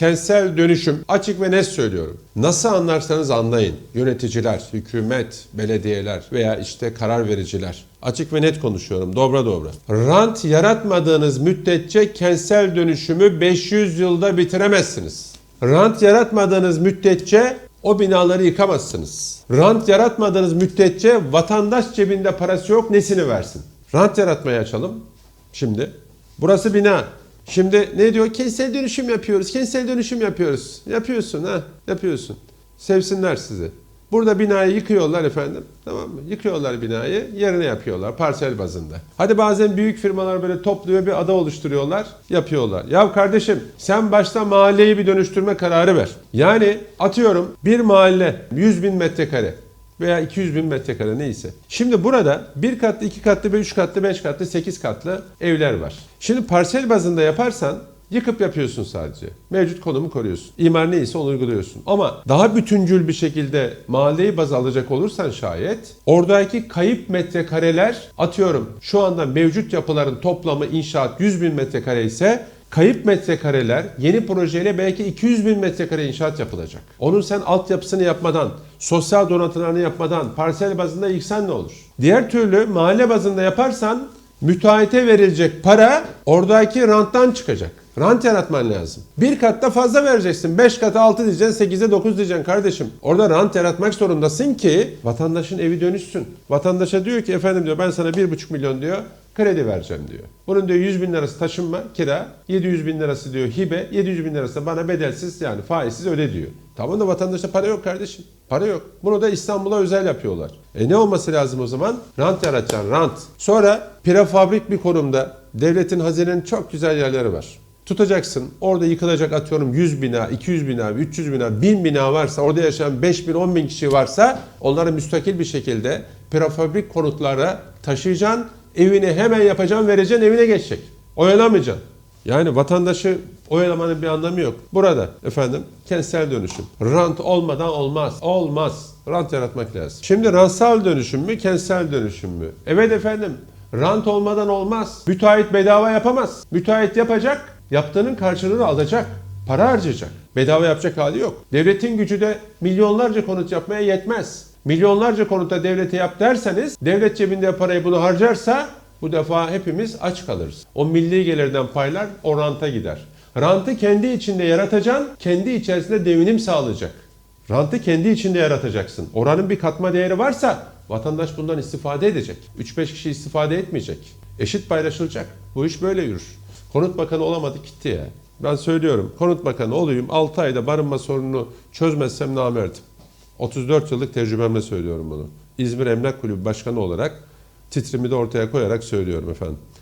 Kentsel dönüşüm açık ve net söylüyorum. Nasıl anlarsanız anlayın. Yöneticiler, hükümet, belediyeler veya işte karar vericiler. Açık ve net konuşuyorum. Dobra dobra. Rant yaratmadığınız müddetçe kentsel dönüşümü 500 yılda bitiremezsiniz. Rant yaratmadığınız müddetçe o binaları yıkamazsınız. Rant yaratmadığınız müddetçe vatandaş cebinde parası yok nesini versin? Rant yaratmayı açalım. Şimdi burası bina. Şimdi ne diyor? Kentsel dönüşüm yapıyoruz. Kentsel dönüşüm yapıyoruz. Yapıyorsun ha. Yapıyorsun. Sevsinler sizi. Burada binayı yıkıyorlar efendim. Tamam mı? Yıkıyorlar binayı. Yerine yapıyorlar parsel bazında. Hadi bazen büyük firmalar böyle topluyor bir ada oluşturuyorlar. Yapıyorlar. Ya kardeşim sen başta mahalleyi bir dönüştürme kararı ver. Yani atıyorum bir mahalle 100 bin metrekare veya 200 bin metrekare neyse. Şimdi burada bir katlı, iki katlı, üç katlı, beş katlı, sekiz katlı evler var. Şimdi parsel bazında yaparsan yıkıp yapıyorsun sadece. Mevcut konumu koruyorsun. İmar neyse onu uyguluyorsun. Ama daha bütüncül bir şekilde mahalleyi baz alacak olursan şayet oradaki kayıp metrekareler atıyorum şu anda mevcut yapıların toplamı inşaat 100 bin metrekare ise Kayıp metrekareler yeni projeyle belki 200 bin metrekare inşaat yapılacak. Onun sen altyapısını yapmadan, sosyal donatılarını yapmadan, parsel bazında yıksan ne olur? Diğer türlü mahalle bazında yaparsan müteahhite verilecek para oradaki ranttan çıkacak. Rant yaratman lazım. Bir katta fazla vereceksin. 5 kata 6 diyeceksin, 8'e 9 diyeceksin kardeşim. Orada rant yaratmak zorundasın ki vatandaşın evi dönüşsün. Vatandaşa diyor ki efendim diyor ben sana 1,5 milyon diyor kredi vereceğim diyor. Bunun diyor 100 bin lirası taşınma kira, 700 bin lirası diyor hibe, 700 bin lirası da bana bedelsiz yani faizsiz öde diyor. Tamam da vatandaşta para yok kardeşim. Para yok. Bunu da İstanbul'a özel yapıyorlar. E ne olması lazım o zaman? Rant yaratacaksın, rant. Sonra prefabrik bir konumda devletin hazinenin çok güzel yerleri var. Tutacaksın. Orada yıkılacak atıyorum 100 bina, 200 bina, 300 bina, 1000 bina varsa, orada yaşayan 5 bin, 10 bin kişi varsa onları müstakil bir şekilde prefabrik konutlara taşıyacaksın. Evini hemen yapacaksın, vereceksin, evine geçecek. Oyalamayacaksın. Yani vatandaşı oyalamanın bir anlamı yok. Burada efendim kentsel dönüşüm. Rant olmadan olmaz. Olmaz. Rant yaratmak lazım. Şimdi rantsal dönüşüm mü, kentsel dönüşüm mü? Evet efendim. Rant olmadan olmaz. Müteahhit bedava yapamaz. Müteahhit yapacak, yaptığının karşılığını alacak. Para harcayacak. Bedava yapacak hali yok. Devletin gücü de milyonlarca konut yapmaya yetmez. Milyonlarca konuta devlete yap derseniz, devlet cebinde parayı bunu harcarsa bu defa hepimiz aç kalırız. O milli gelirden paylar o ranta gider. Rantı kendi içinde yaratacaksın, kendi içerisinde devinim sağlayacak. Rantı kendi içinde yaratacaksın. Oranın bir katma değeri varsa vatandaş bundan istifade edecek. 3-5 kişi istifade etmeyecek. Eşit paylaşılacak. Bu iş böyle yürür. Konut Bakanı olamadı gitti ya. Ben söylüyorum konut bakanı olayım 6 ayda barınma sorununu çözmezsem namerdim. 34 yıllık tecrübemle söylüyorum bunu. İzmir Emlak Kulübü Başkanı olarak titrimi de ortaya koyarak söylüyorum efendim.